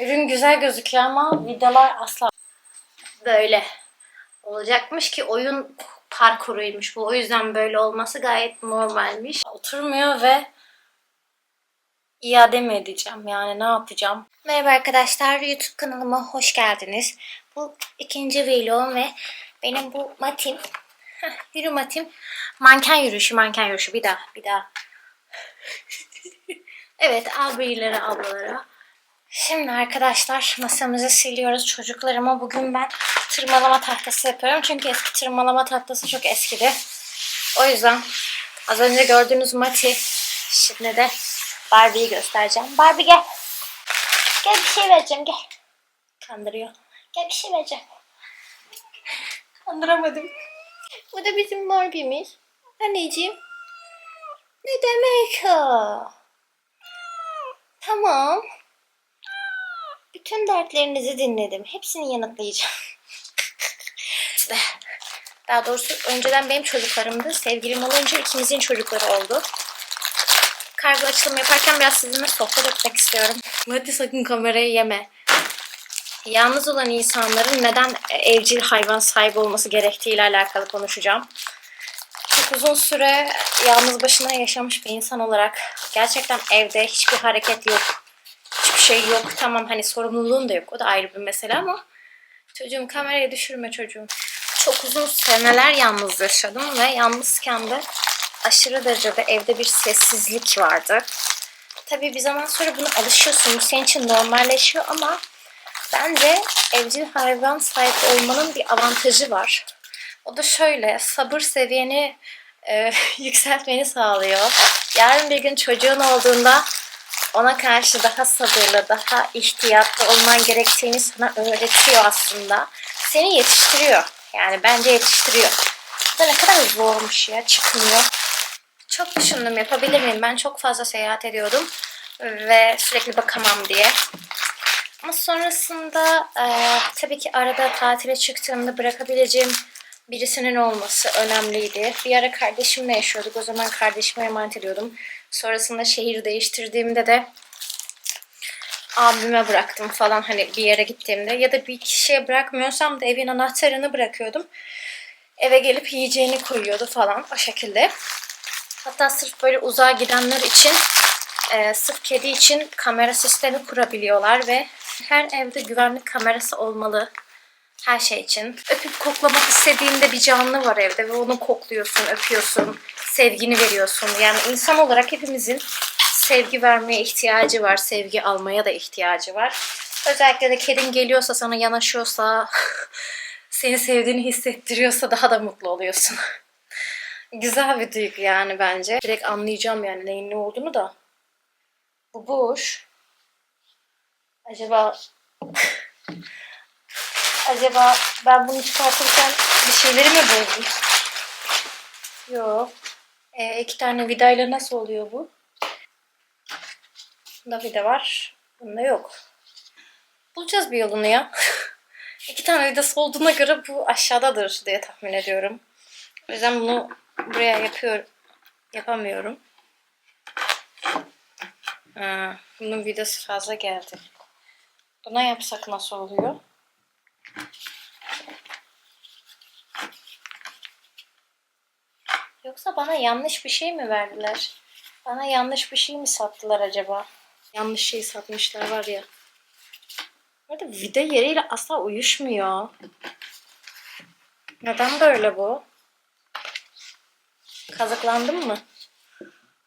Ürün güzel gözüküyor ama vidalar asla böyle olacakmış ki oyun parkuruymuş bu. O yüzden böyle olması gayet normalmiş. Oturmuyor ve iade mi edeceğim? Yani ne yapacağım? Merhaba arkadaşlar. YouTube kanalıma hoş geldiniz. Bu ikinci vlogum ve benim bu matim, heh, yürü matim, manken yürüyüşü, manken yürüyüşü. Bir daha, bir daha. evet, abilere, ablalara. Şimdi arkadaşlar masamızı siliyoruz çocuklarıma. Bugün ben tırmalama tahtası yapıyorum. Çünkü eski tırmalama tahtası çok eskidi. O yüzden az önce gördüğünüz Mati şimdi de Barbie'yi göstereceğim. Barbie gel. Gel bir şey vereceğim gel. Kandırıyor. Gel bir şey vereceğim. Kandıramadım. Bu da bizim Barbie'miz. Anneciğim. Ne demek o? Tamam. Bütün dertlerinizi dinledim. Hepsini yanıtlayacağım. Daha doğrusu önceden benim çocuklarımdı. Sevgilim olunca ikimizin çocukları oldu. Kargo açılımı yaparken biraz sizinle sohbet etmek istiyorum. Hadi sakın kamerayı yeme. Yalnız olan insanların neden evcil hayvan sahibi olması gerektiğiyle alakalı konuşacağım. Çok uzun süre yalnız başına yaşamış bir insan olarak gerçekten evde hiçbir hareket yok. Şey yok. Tamam hani sorumluluğun da yok. O da ayrı bir mesele ama çocuğum kamerayı düşürme çocuğum. Çok uzun seneler yalnız yaşadım ve yalnızken de aşırı derecede evde bir sessizlik vardı. Tabii bir zaman sonra buna alışıyorsun. Bu senin için normalleşiyor ama bence evcil hayvan sahibi olmanın bir avantajı var. O da şöyle sabır seviyeni e, yükseltmeni sağlıyor. Yarın bir gün çocuğun olduğunda ona karşı daha sabırlı, daha ihtiyatlı olman gerektiğini sana öğretiyor aslında. Seni yetiştiriyor. Yani bence yetiştiriyor. Bu da ne kadar zormuş ya çıkmıyor. Çok düşündüm yapabilir miyim? Ben çok fazla seyahat ediyordum ve sürekli bakamam diye. Ama sonrasında e, tabii ki arada tatile çıktığımda bırakabileceğim birisinin olması önemliydi. Bir ara kardeşimle yaşıyorduk. O zaman kardeşime emanet ediyordum. Sonrasında şehir değiştirdiğimde de abime bıraktım falan hani bir yere gittiğimde. Ya da bir kişiye bırakmıyorsam da evin anahtarını bırakıyordum. Eve gelip yiyeceğini koyuyordu falan o şekilde. Hatta sırf böyle uzağa gidenler için e, sırf kedi için kamera sistemi kurabiliyorlar ve her evde güvenlik kamerası olmalı her şey için. Öpüp koklamak istediğinde bir canlı var evde ve onu kokluyorsun, öpüyorsun, sevgini veriyorsun. Yani insan olarak hepimizin sevgi vermeye ihtiyacı var, sevgi almaya da ihtiyacı var. Özellikle de kedin geliyorsa, sana yanaşıyorsa, seni sevdiğini hissettiriyorsa daha da mutlu oluyorsun. Güzel bir duygu yani bence. Direkt anlayacağım yani neyin ne olduğunu da. Bu boş. Acaba acaba ben bunu çıkartırken bir şeyleri mi bozdum? Yok. E, iki tane vidayla nasıl oluyor bu? Bunda vida var. Bunda yok. Bulacağız bir yolunu ya. iki tane vidası olduğuna göre bu aşağıdadır diye tahmin ediyorum. O yüzden bunu buraya yapıyorum. Yapamıyorum. Ha, bunun vidası fazla geldi. Buna yapsak nasıl oluyor? Yoksa bana yanlış bir şey mi verdiler? Bana yanlış bir şey mi sattılar acaba? Yanlış şey satmışlar var ya. Burada vida yeriyle asla uyuşmuyor. Neden böyle bu? Kazıklandım mı?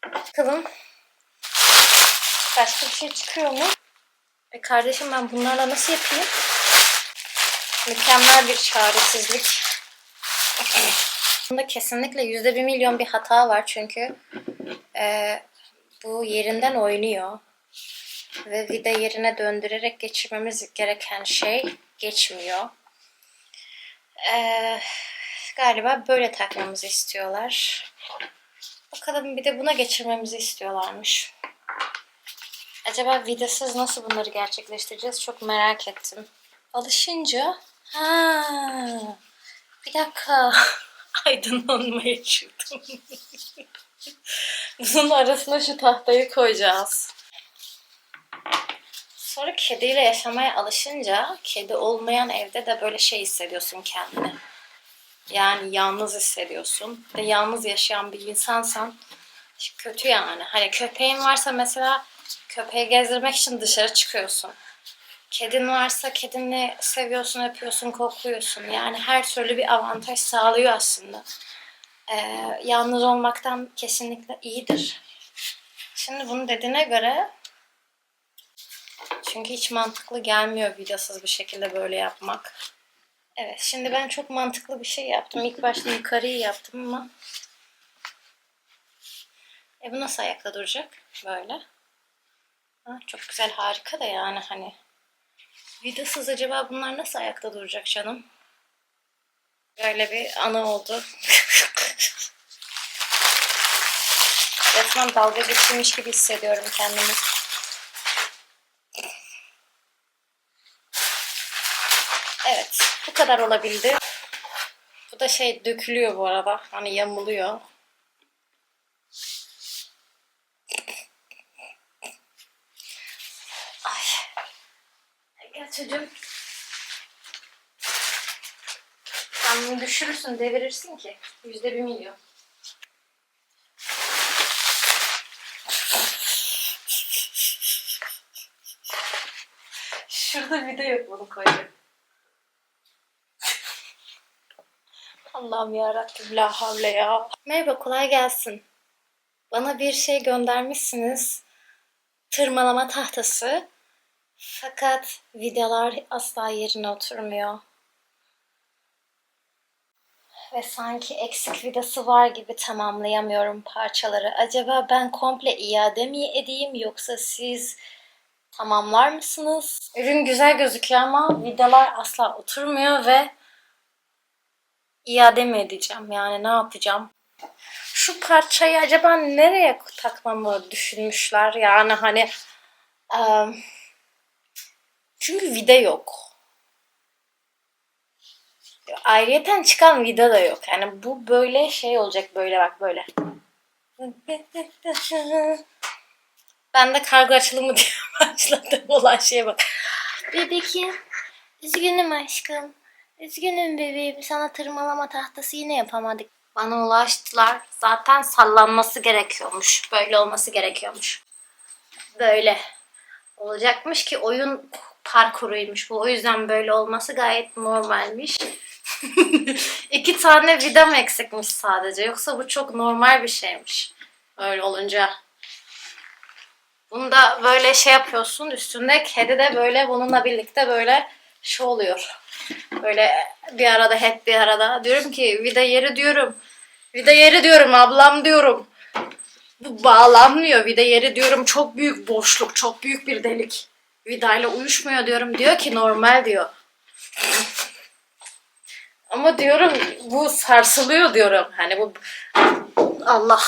Bakalım. Başka bir şey çıkıyor mu? E kardeşim ben bunlarla nasıl yapayım? Mükemmel bir çaresizlik. Bunda kesinlikle yüzde bir milyon bir hata var çünkü e, bu yerinden oynuyor. Ve vida yerine döndürerek geçirmemiz gereken şey geçmiyor. E, galiba böyle takmamızı istiyorlar. Bakalım bir de buna geçirmemizi istiyorlarmış. Acaba vidasız nasıl bunları gerçekleştireceğiz çok merak ettim. Alışınca ha bir dakika aydınlanmaya çıktım. Bunun arasına şu tahtayı koyacağız. Sonra kediyle yaşamaya alışınca kedi olmayan evde de böyle şey hissediyorsun kendini. Yani yalnız hissediyorsun. Ve yalnız yaşayan bir insansan kötü yani. Hani köpeğin varsa mesela köpeği gezdirmek için dışarı çıkıyorsun. Kedin varsa kedini seviyorsun, öpüyorsun, kokluyorsun. Yani her türlü bir avantaj sağlıyor aslında. Ee, yalnız olmaktan kesinlikle iyidir. Şimdi bunu dediğine göre çünkü hiç mantıklı gelmiyor vidasız bir şekilde böyle yapmak. Evet şimdi ben çok mantıklı bir şey yaptım. İlk başta yukarıyı yaptım ama e bu nasıl ayakta duracak? Böyle. Ha, çok güzel harika da yani hani vidasız acaba bunlar nasıl ayakta duracak canım? Böyle bir anı oldu. Resmen dalga geçirmiş gibi hissediyorum kendimi. Evet, bu kadar olabildi. Bu da şey dökülüyor bu arada. Hani yamuluyor. Ay. Çocuğum. Sen bunu düşürürsün, devirirsin ki. Yüzde bir milyon. Şurada bir de yok bunu koyacağım. Allah'ım yarabbim la havle ya. Merhaba kolay gelsin. Bana bir şey göndermişsiniz. Tırmalama tahtası. Fakat vidalar asla yerine oturmuyor. Ve sanki eksik vidası var gibi tamamlayamıyorum parçaları. Acaba ben komple iade mi edeyim yoksa siz tamamlar mısınız? Ürün güzel gözüküyor ama vidalar asla oturmuyor ve iade mi edeceğim? Yani ne yapacağım? Şu parçayı acaba nereye takmamı düşünmüşler? Yani hani em, çünkü vida yok. Ayrıyeten çıkan vida da yok. Yani bu böyle şey olacak böyle bak böyle. Ben de kargo açılımı diye başladım olan şeye bak. Bebekim, üzgünüm aşkım. Üzgünüm bebeğim. Sana tırmalama tahtası yine yapamadık. Bana ulaştılar. Zaten sallanması gerekiyormuş. Böyle olması gerekiyormuş. Böyle olacakmış ki oyun parkuruymuş bu. O yüzden böyle olması gayet normalmiş. İki tane vidam eksikmiş sadece. Yoksa bu çok normal bir şeymiş. Öyle olunca. Bunu da böyle şey yapıyorsun. Üstünde kedi de böyle bununla birlikte böyle şey oluyor. Böyle bir arada hep bir arada. Diyorum ki vida yeri diyorum. Vida yeri diyorum ablam diyorum. Bu bağlanmıyor vida yeri diyorum. Çok büyük boşluk, çok büyük bir delik. Vidayla uyuşmuyor diyorum. Diyor ki normal diyor. Ama diyorum bu sarsılıyor diyorum. Hani bu Allah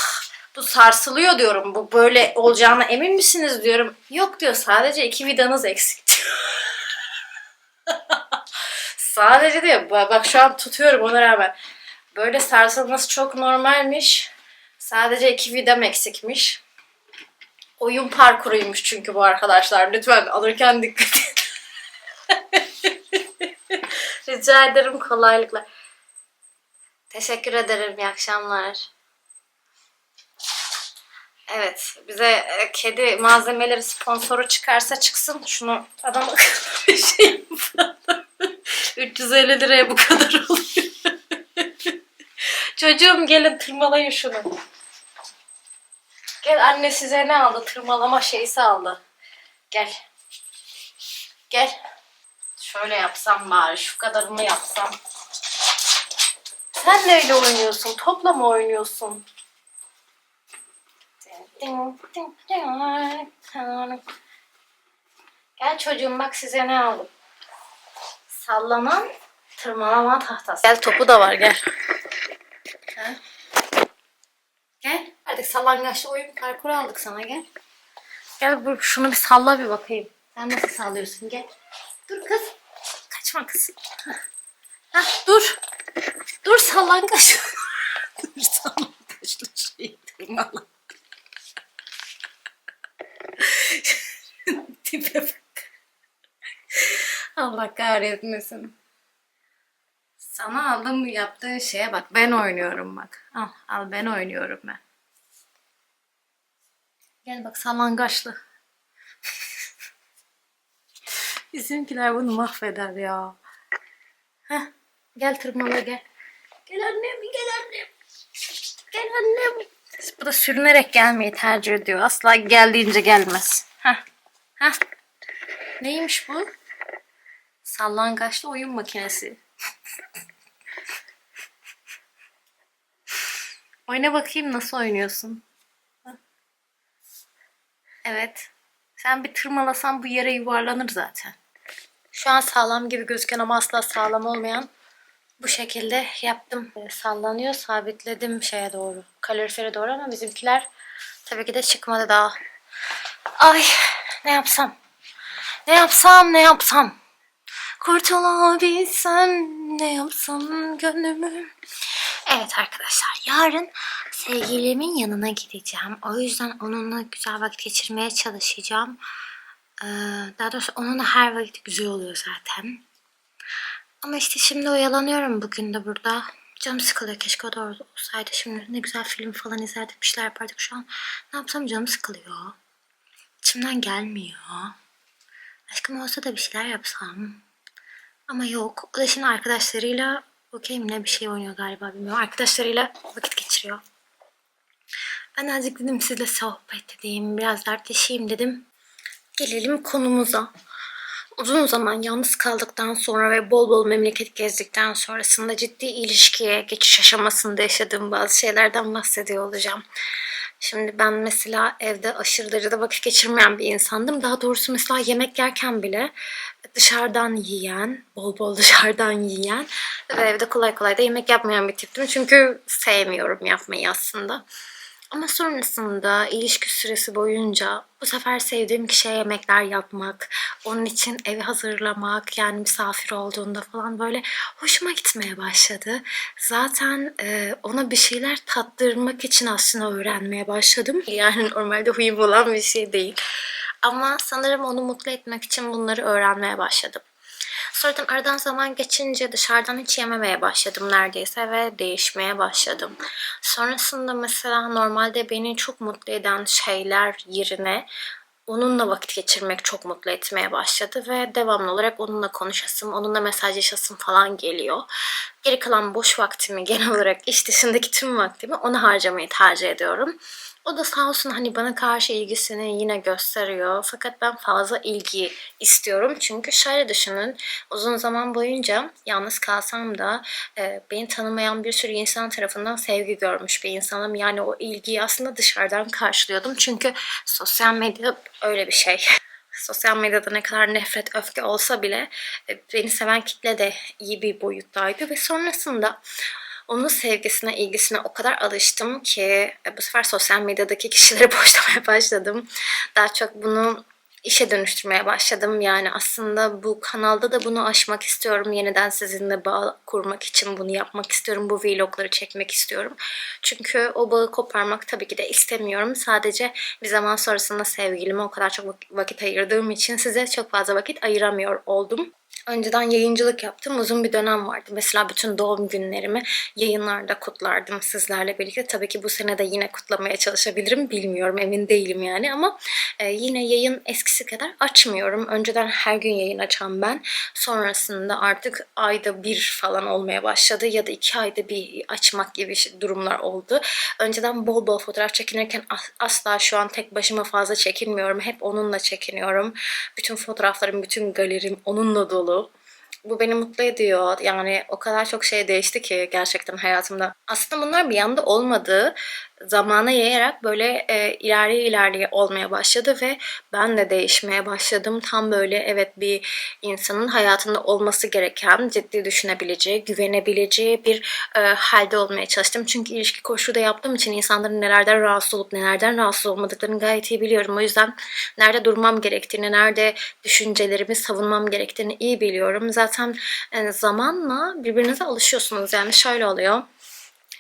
bu sarsılıyor diyorum. Bu böyle olacağına emin misiniz diyorum. Yok diyor sadece iki vidanız eksik sadece diyor bak şu an tutuyorum ona rağmen. Böyle sarsılması çok normalmiş. Sadece iki vidam eksikmiş. Oyun parkuruymuş çünkü bu arkadaşlar. Lütfen alırken dikkat edin. Rica ederim kolaylıkla. Teşekkür ederim. İyi akşamlar. Evet, bize e, kedi malzemeleri sponsoru çıkarsa çıksın. Şunu adam bir şey yapalım. 350 liraya bu kadar oluyor. Çocuğum gelin tırmalayın şunu. Gel anne size ne aldı? Tırmalama şeysi aldı. Gel. Gel. Şöyle yapsam bari. Şu kadarını yapsam. Sen neyle oynuyorsun? Topla mı oynuyorsun? Gel çocuğum bak size ne aldım. Sallanan tırmalama tahtası. Gel topu da var gel. Ha? Gel. Hadi sallangaçlı oyun parkuru aldık sana gel. Gel bu şunu bir salla bir bakayım. Sen nasıl sallıyorsun gel. Dur kız. Kaçma kız. Hah. Dur. Dur sallangaç. dur sallangaçlı şey. Tipe bak. Allah kahretmesin. Sana aldım yaptığın şeye bak. Ben oynuyorum bak. Al, al ben oynuyorum ben. Gel bak salangaçlı. Bizimkiler bunu mahveder ya. Heh, gel tırmala gel. Gel annem, gel annem. Gel annem. Bu da sürünerek gelmeyi tercih ediyor. Asla gel deyince gelmez. Heh. Heh. Neymiş bu? Sallangaçlı oyun makinesi. Oyna bakayım nasıl oynuyorsun. Evet. Sen bir tırmalasan bu yere yuvarlanır zaten. Şu an sağlam gibi gözüken ama asla sağlam olmayan bu şekilde yaptım. Ee, Sallanıyor, sabitledim şeye doğru. Kalorifere doğru ama bizimkiler tabii ki de çıkmadı daha. Ay ne yapsam? Ne yapsam ne yapsam? Kurtulabilsem ne yapsam gönlümü. Evet arkadaşlar yarın sevgilimin yanına gideceğim. O yüzden onunla güzel vakit geçirmeye çalışacağım. Ee, daha doğrusu onunla her vakit güzel oluyor zaten. Ama işte şimdi oyalanıyorum bugün de burada. Canım sıkılıyor. Keşke o da orada olsaydı. Şimdi ne güzel film falan izlerdik. Bir şeyler yapardık şu an. Ne yapsam canım sıkılıyor. İçimden gelmiyor. Aşkım olsa da bir şeyler yapsam. Ama yok. O da şimdi arkadaşlarıyla okey mi ne bir şey oynuyor galiba bilmiyorum. Arkadaşlarıyla vakit geçiriyor. Ben azıcık dedim sizle sohbet edeyim. Biraz dertleşeyim dedim. Gelelim konumuza. Uzun zaman yalnız kaldıktan sonra ve bol bol memleket gezdikten sonrasında ciddi ilişkiye geçiş aşamasında yaşadığım bazı şeylerden bahsediyor olacağım. Şimdi ben mesela evde aşırı derecede vakit geçirmeyen bir insandım. Daha doğrusu mesela yemek yerken bile dışarıdan yiyen, bol bol dışarıdan yiyen ve evde kolay kolay da yemek yapmayan bir tiptim. Çünkü sevmiyorum yapmayı aslında. Ama sonrasında ilişki süresi boyunca bu sefer sevdiğim kişiye yemekler yapmak, onun için evi hazırlamak, yani misafir olduğunda falan böyle hoşuma gitmeye başladı. Zaten e, ona bir şeyler tattırmak için aslında öğrenmeye başladım. Yani normalde huyum olan bir şey değil. Ama sanırım onu mutlu etmek için bunları öğrenmeye başladım. Sonradan aradan zaman geçince dışarıdan hiç yememeye başladım neredeyse ve değişmeye başladım. Sonrasında mesela normalde beni çok mutlu eden şeyler yerine onunla vakit geçirmek çok mutlu etmeye başladı ve devamlı olarak onunla konuşasım, onunla mesajlaşasım falan geliyor. Geri kalan boş vaktimi genel olarak iş dışındaki tüm vaktimi ona harcamayı tercih ediyorum. O da sağ olsun hani bana karşı ilgisini yine gösteriyor. Fakat ben fazla ilgi istiyorum. Çünkü şöyle düşünün. Uzun zaman boyunca yalnız kalsam da e, beni tanımayan bir sürü insan tarafından sevgi görmüş bir insanım. Yani o ilgiyi aslında dışarıdan karşılıyordum. Çünkü sosyal medya öyle bir şey. Sosyal medyada ne kadar nefret, öfke olsa bile e, beni seven kitle de iyi bir boyuttaydı ve sonrasında onun sevgisine, ilgisine o kadar alıştım ki e, bu sefer sosyal medyadaki kişileri boşlamaya başladım. Daha çok bunu işe dönüştürmeye başladım. Yani aslında bu kanalda da bunu aşmak istiyorum. Yeniden sizinle bağ kurmak için bunu yapmak istiyorum. Bu vlogları çekmek istiyorum. Çünkü o bağı koparmak tabii ki de istemiyorum. Sadece bir zaman sonrasında sevgilime o kadar çok vakit ayırdığım için size çok fazla vakit ayıramıyor oldum. Önceden yayıncılık yaptığım uzun bir dönem vardı. Mesela bütün doğum günlerimi yayınlarda kutlardım sizlerle birlikte. Tabii ki bu sene de yine kutlamaya çalışabilirim. Bilmiyorum emin değilim yani ama e, yine yayın eskisi kadar açmıyorum. Önceden her gün yayın açan ben. Sonrasında artık ayda bir falan olmaya başladı ya da iki ayda bir açmak gibi durumlar oldu. Önceden bol bol fotoğraf çekinirken as- asla şu an tek başıma fazla çekinmiyorum. Hep onunla çekiniyorum. Bütün fotoğraflarım, bütün galerim onunla dolu. Bu beni mutlu ediyor. Yani o kadar çok şey değişti ki gerçekten hayatımda. Aslında bunlar bir anda olmadı. Zamana yayarak böyle e, ilerleye ilerleye olmaya başladı ve ben de değişmeye başladım. Tam böyle evet bir insanın hayatında olması gereken, ciddi düşünebileceği, güvenebileceği bir e, halde olmaya çalıştım. Çünkü ilişki koşulu da yaptığım için insanların nelerden rahatsız olup nelerden rahatsız olmadıklarını gayet iyi biliyorum. O yüzden nerede durmam gerektiğini, nerede düşüncelerimi savunmam gerektiğini iyi biliyorum. Zaten e, zamanla birbirinize alışıyorsunuz. Yani şöyle oluyor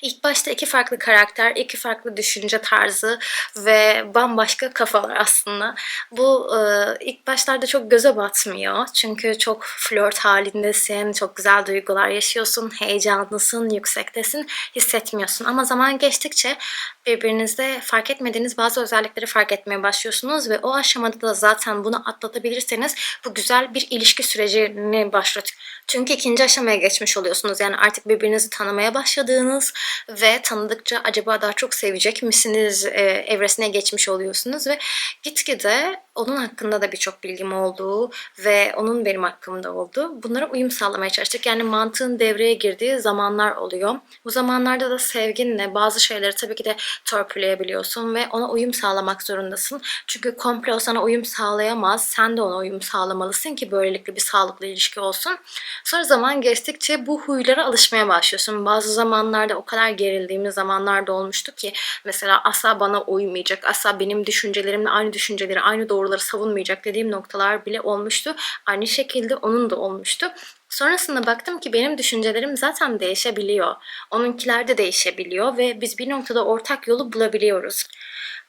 İlk başta iki farklı karakter, iki farklı düşünce tarzı ve bambaşka kafalar aslında. Bu e, ilk başlarda çok göze batmıyor. Çünkü çok flört halindesin, çok güzel duygular yaşıyorsun, heyecanlısın, yüksektesin, hissetmiyorsun. Ama zaman geçtikçe birbirinizde fark etmediğiniz bazı özellikleri fark etmeye başlıyorsunuz ve o aşamada da zaten bunu atlatabilirseniz bu güzel bir ilişki sürecini başlatıyor. Çünkü ikinci aşamaya geçmiş oluyorsunuz. Yani artık birbirinizi tanımaya başladığınız ve tanıdıkça acaba daha çok sevecek misiniz e, evresine geçmiş oluyorsunuz ve gitgide onun hakkında da birçok bilgim olduğu ve onun benim hakkımda olduğu bunlara uyum sağlamaya çalıştık. Yani mantığın devreye girdiği zamanlar oluyor. Bu zamanlarda da sevginle bazı şeyleri tabii ki de törpüleyebiliyorsun ve ona uyum sağlamak zorundasın. Çünkü komple o sana uyum sağlayamaz. Sen de ona uyum sağlamalısın ki böylelikle bir sağlıklı ilişki olsun. Sonra zaman geçtikçe bu huylara alışmaya başlıyorsun. Bazı zamanlarda o kadar gerildiğimiz zamanlarda olmuştu ki mesela asla bana uymayacak, asla benim düşüncelerimle aynı düşünceleri, aynı doğruları savunmayacak dediğim noktalar bile olmuştu. Aynı şekilde onun da olmuştu. Sonrasında baktım ki benim düşüncelerim zaten değişebiliyor. Onunkiler de değişebiliyor ve biz bir noktada ortak yolu bulabiliyoruz.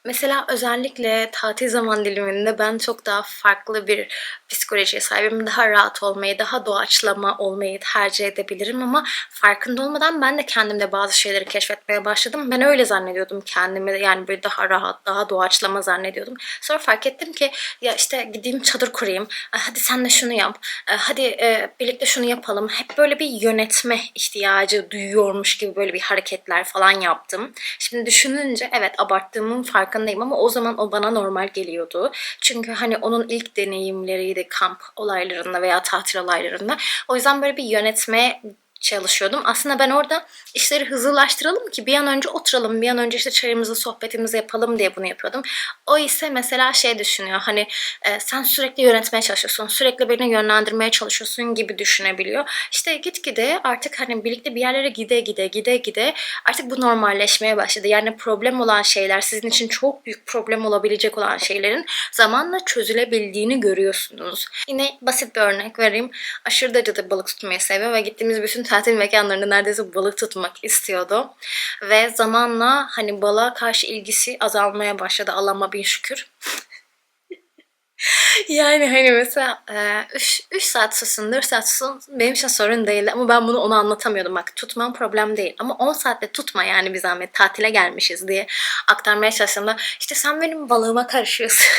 Mesela özellikle tatil zaman diliminde ben çok daha farklı bir psikolojiye sahibim. Daha rahat olmayı, daha doğaçlama olmayı tercih edebilirim ama farkında olmadan ben de kendimde bazı şeyleri keşfetmeye başladım. Ben öyle zannediyordum kendimi yani böyle daha rahat, daha doğaçlama zannediyordum. Sonra fark ettim ki ya işte gideyim çadır kurayım, Ay hadi sen de şunu yap, Ay hadi e, birlikte şunu yapalım. Hep böyle bir yönetme ihtiyacı duyuyormuş gibi böyle bir hareketler falan yaptım. Şimdi düşününce evet abarttığımın farkındayım ama o zaman o bana normal geliyordu. Çünkü hani onun ilk deneyimleriydi kamp olaylarında veya tatil olaylarında. O yüzden böyle bir yönetmeye çalışıyordum. Aslında ben orada işleri hızlılaştıralım ki bir an önce oturalım, bir an önce işte çayımızı, sohbetimizi yapalım diye bunu yapıyordum. O ise mesela şey düşünüyor hani e, sen sürekli yönetmeye çalışıyorsun, sürekli beni yönlendirmeye çalışıyorsun gibi düşünebiliyor. İşte gitgide artık hani birlikte bir yerlere gide gide gide gide artık bu normalleşmeye başladı. Yani problem olan şeyler, sizin için çok büyük problem olabilecek olan şeylerin zamanla çözülebildiğini görüyorsunuz. Yine basit bir örnek vereyim. Aşırı derecede balık tutmayı seviyor ve gittiğimiz bütün tatil mekanlarında neredeyse balık tutmak istiyordu. Ve zamanla hani balığa karşı ilgisi azalmaya başladı. Allah'ıma bin şükür. Yani hani mesela 3 saat susun, 4 saat susun benim için sorun değil ama ben bunu ona anlatamıyordum. Bak tutmam problem değil ama 10 saatte tutma yani bir zahmet tatile gelmişiz diye aktarmaya çalıştığımda işte sen benim balığıma karışıyorsun.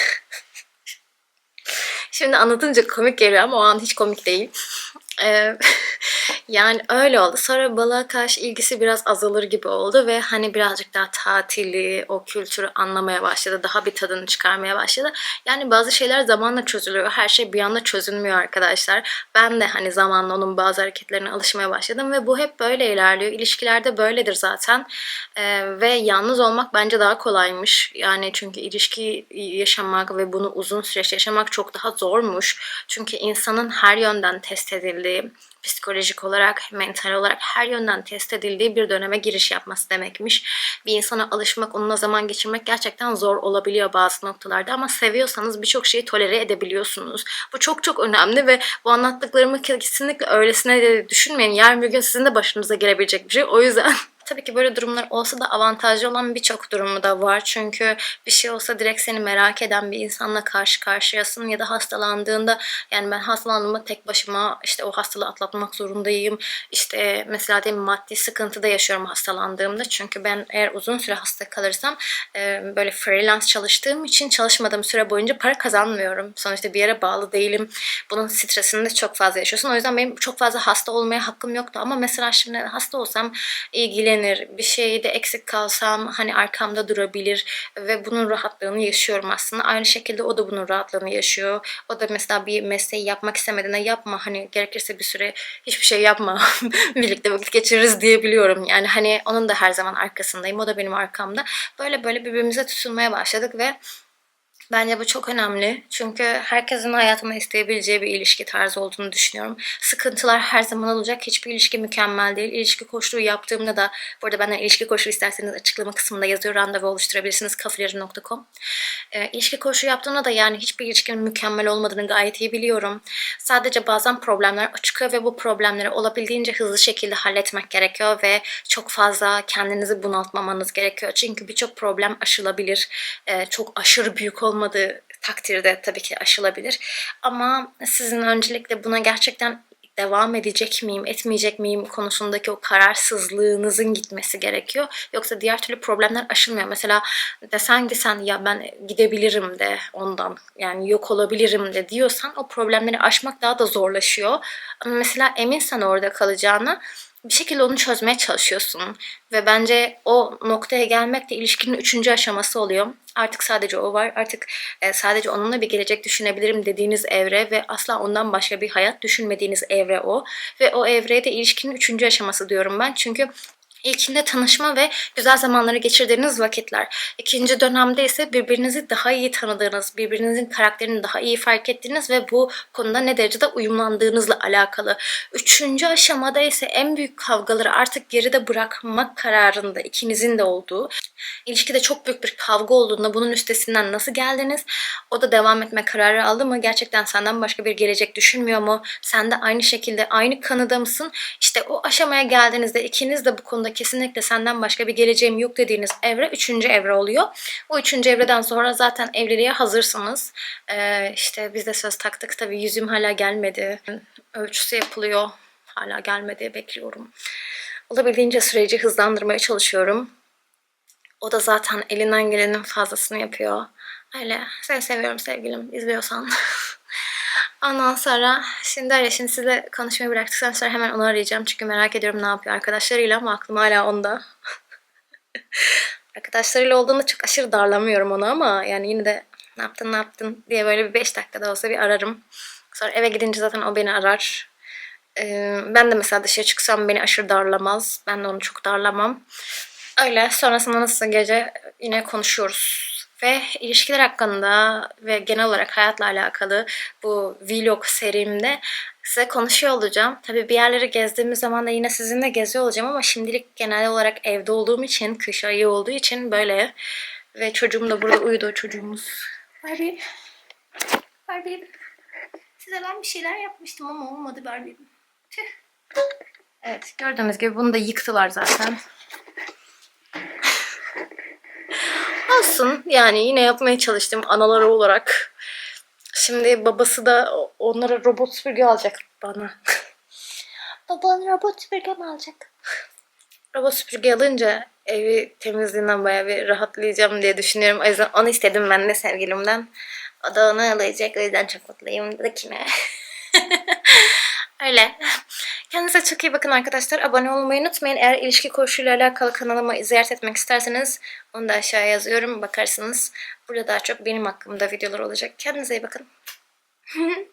Şimdi anlatınca komik geliyor ama o an hiç komik değil. Yani öyle oldu. Sonra balığa karşı ilgisi biraz azalır gibi oldu ve hani birazcık daha tatili, o kültürü anlamaya başladı. Daha bir tadını çıkarmaya başladı. Yani bazı şeyler zamanla çözülüyor. Her şey bir anda çözülmüyor arkadaşlar. Ben de hani zamanla onun bazı hareketlerine alışmaya başladım ve bu hep böyle ilerliyor. İlişkilerde böyledir zaten. Ee, ve yalnız olmak bence daha kolaymış. Yani çünkü ilişki yaşamak ve bunu uzun süreç yaşamak çok daha zormuş. Çünkü insanın her yönden test edildiği, psikolojik olarak, mental olarak her yönden test edildiği bir döneme giriş yapması demekmiş. Bir insana alışmak, onunla zaman geçirmek gerçekten zor olabiliyor bazı noktalarda ama seviyorsanız birçok şeyi tolere edebiliyorsunuz. Bu çok çok önemli ve bu anlattıklarımı kesinlikle öylesine de düşünmeyin. Yarın bir gün sizin de başınıza gelebilecek bir şey. O yüzden Tabii ki böyle durumlar olsa da avantajlı olan birçok durumu da var. Çünkü bir şey olsa direkt seni merak eden bir insanla karşı karşıyasın ya da hastalandığında yani ben hastalandığımda tek başıma işte o hastalığı atlatmak zorundayım. İşte mesela diyelim maddi sıkıntı da yaşıyorum hastalandığımda. Çünkü ben eğer uzun süre hasta kalırsam e, böyle freelance çalıştığım için çalışmadığım süre boyunca para kazanmıyorum. Sonuçta bir yere bağlı değilim. Bunun stresini de çok fazla yaşıyorsun. O yüzden benim çok fazla hasta olmaya hakkım yoktu. Ama mesela şimdi hasta olsam ilgilenir bir şeyde eksik kalsam hani arkamda durabilir ve bunun rahatlığını yaşıyorum aslında. Aynı şekilde o da bunun rahatlığını yaşıyor. O da mesela bir mesleği yapmak istemediğinde yapma hani gerekirse bir süre hiçbir şey yapma birlikte vakit geçiririz diyebiliyorum. Yani hani onun da her zaman arkasındayım. O da benim arkamda. Böyle böyle birbirimize tutunmaya başladık ve Bence bu çok önemli. Çünkü herkesin hayatına isteyebileceği bir ilişki tarzı olduğunu düşünüyorum. Sıkıntılar her zaman olacak. Hiçbir ilişki mükemmel değil. İlişki koçluğu yaptığımda da, bu arada benden ilişki koçluğu isterseniz açıklama kısmında yazıyor. Randevu oluşturabilirsiniz kafilerim.com. Ee, ilişki koçluğu yaptığımda da yani hiçbir ilişkinin mükemmel olmadığını gayet iyi biliyorum. Sadece bazen problemler çıkıyor ve bu problemleri olabildiğince hızlı şekilde halletmek gerekiyor ve çok fazla kendinizi bunaltmamanız gerekiyor. Çünkü birçok problem aşılabilir. Ee, çok aşırı büyük olmadığı takdirde tabii ki aşılabilir. Ama sizin öncelikle buna gerçekten devam edecek miyim, etmeyecek miyim konusundaki o kararsızlığınızın gitmesi gerekiyor. Yoksa diğer türlü problemler aşılmıyor. Mesela desen ki sen ya ben gidebilirim de ondan yani yok olabilirim de diyorsan o problemleri aşmak daha da zorlaşıyor. Ama mesela eminsen orada kalacağına bir şekilde onu çözmeye çalışıyorsun. Ve bence o noktaya gelmek de ilişkinin üçüncü aşaması oluyor. Artık sadece o var. Artık e, sadece onunla bir gelecek düşünebilirim dediğiniz evre ve asla ondan başka bir hayat düşünmediğiniz evre o. Ve o evreye de ilişkinin üçüncü aşaması diyorum ben. Çünkü İlkinde tanışma ve güzel zamanları geçirdiğiniz vakitler. İkinci dönemde ise birbirinizi daha iyi tanıdığınız, birbirinizin karakterini daha iyi fark ettiğiniz ve bu konuda ne derecede uyumlandığınızla alakalı. Üçüncü aşamada ise en büyük kavgaları artık geride bırakmak kararında ikinizin de olduğu. İlişkide çok büyük bir kavga olduğunda bunun üstesinden nasıl geldiniz? O da devam etme kararı aldı mı? Gerçekten senden başka bir gelecek düşünmüyor mu? Sen de aynı şekilde aynı kanıda mısın? İşte o aşamaya geldiğinizde ikiniz de bu konuda kesinlikle senden başka bir geleceğim yok dediğiniz evre üçüncü evre oluyor. O üçüncü evreden sonra zaten evliliğe hazırsınız. Ee, işte biz de söz taktık tabii yüzüm hala gelmedi. Ölçüsü yapılıyor. Hala gelmedi bekliyorum. Olabildiğince süreci hızlandırmaya çalışıyorum. O da zaten elinden gelenin fazlasını yapıyor. Öyle. Seni seviyorum sevgilim. izliyorsan. Ondan sonra şimdi öyle şimdi sizle konuşmayı bıraktıktan sonra hemen onu arayacağım. Çünkü merak ediyorum ne yapıyor arkadaşlarıyla ama aklım hala onda. Arkadaşlarıyla olduğunda çok aşırı darlamıyorum onu ama yani yine de ne yaptın ne yaptın diye böyle bir 5 dakikada olsa bir ararım. Sonra eve gidince zaten o beni arar. Ee, ben de mesela dışarı çıksam beni aşırı darlamaz. Ben de onu çok darlamam. Öyle. Sonrasında nasıl gece yine konuşuyoruz. Ve ilişkiler hakkında ve genel olarak hayatla alakalı bu vlog serimde size konuşuyor olacağım. Tabii bir yerleri gezdiğimiz zaman da yine sizinle geziyor olacağım ama şimdilik genel olarak evde olduğum için, kış ayı olduğu için böyle. Ve çocuğum da burada uyudu çocuğumuz. Barbie. Barbie. Size ben bir şeyler yapmıştım ama olmadı Barbie. Evet gördüğünüz gibi bunu da yıktılar zaten. Olsun yani yine yapmaya çalıştım anaları olarak. Şimdi babası da onlara robot süpürge alacak bana. Baban robot süpürge mi alacak? Robot süpürge alınca evi temizliğinden bayağı bir rahatlayacağım diye düşünüyorum. O yüzden onu istedim ben de sevgilimden. O da onu alacak. O yüzden çok mutluyum. Dedik ne? Öyle. Kendinize çok iyi bakın arkadaşlar. Abone olmayı unutmayın. Eğer ilişki koşuyla alakalı kanalımı ziyaret etmek isterseniz onu da aşağıya yazıyorum. Bakarsınız. Burada daha çok benim hakkımda videolar olacak. Kendinize iyi bakın.